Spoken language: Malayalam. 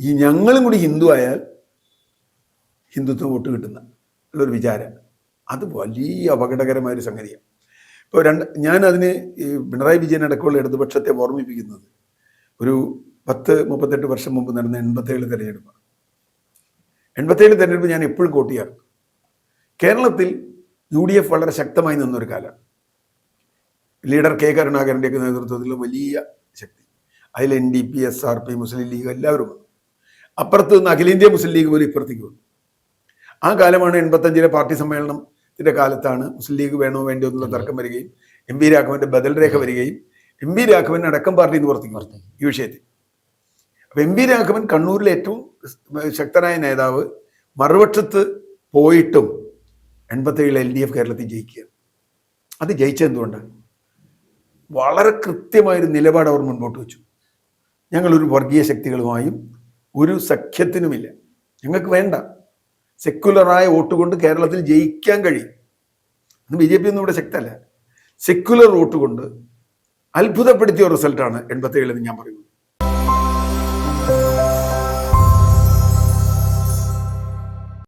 ഈ ഞങ്ങളും കൂടി ഹിന്ദു ആയാൽ ഹിന്ദുത്വം വോട്ട് കിട്ടുന്ന ഉള്ളൊരു വിചാരം. അത് വലിയ അപകടകരമായ ഒരു സംഗതിയാണ്. ഇപ്പോൾ രണ്ട് ഞാൻ ഈ പിണറായി വിജയൻ അടക്കമുള്ള ഇടതുപക്ഷത്തെ ഓർമ്മിപ്പിക്കുന്നത് ഒരു പത്ത് മുപ്പത്തെട്ട് വർഷം മുമ്പ് നടന്ന എൺപത്തേഴ് തെരഞ്ഞെടുപ്പ് എൺപത്തേഴ് തെരഞ്ഞെടുപ്പ് ഞാൻ എപ്പോഴും കോട്ടിയാണ് കേരളത്തിൽ യു ഡി എഫ് വളരെ ശക്തമായി നിന്നൊരു കാലമാണ് ലീഡർ കെ കരുണാകരന്റെയൊക്കെ നേതൃത്വത്തിൽ വലിയ ശക്തി. അതിൽ N D P S R P Muslim League എല്ലാവരും വന്നു അപ്പുറത്ത് നിന്ന് അഖിലേന്ത്യാ മുസ്ലിം ലീഗ് പോലും ഇപ്പുറത്തേക്ക് വന്നു. ആ കാലമാണ് എൺപത്തഞ്ചിലെ പാർട്ടി സമ്മേളനത്തിന്റെ കാലത്താണ് മുസ്ലിം ലീഗ് വേണോ വേണ്ടോ എന്നുള്ള തർക്കം വരികയും എം വി രാഘവന്റെ ബദൽ രേഖ വരികയും എം വി രാഘവൻ അടക്കം പാർട്ടി നിന്ന് പുറത്തേക്ക് ഈ വിഷയത്തിൽ. അപ്പൊ എം വി രാഘവൻ കണ്ണൂരിലെ ഏറ്റവും ശക്തനായ നേതാവ് മറുപക്ഷത്ത് പോയിട്ടും എൺപത്തേഴിൽ എൽ ഡി എഫ് കേരളത്തിൽ ജയിക്കുക അത് ജയിച്ചത് എന്തുകൊണ്ടാണ്? വളരെ കൃത്യമായൊരു നിലപാട് അവർ മുൻപോട്ട് വെച്ചു. ഞങ്ങളൊരു വർഗീയ ശക്തികളുമായും ഒരു സഖ്യത്തിനുമില്ല. ഞങ്ങൾക്ക് വേണ്ട. സെക്യുലറായ വോട്ട് കൊണ്ട് കേരളത്തിൽ ജയിക്കാൻ കഴിയും. ഇന്ന് ബി ജെ പി ഒന്നും ഇവിടെ ശക്തല്ല സെക്യുലർ വോട്ട് കൊണ്ട് അത്ഭുതപ്പെടുത്തിയ റിസൾട്ടാണ് എൺപത്തേഴിലെന്ന് ഞാൻ പറയുന്നത്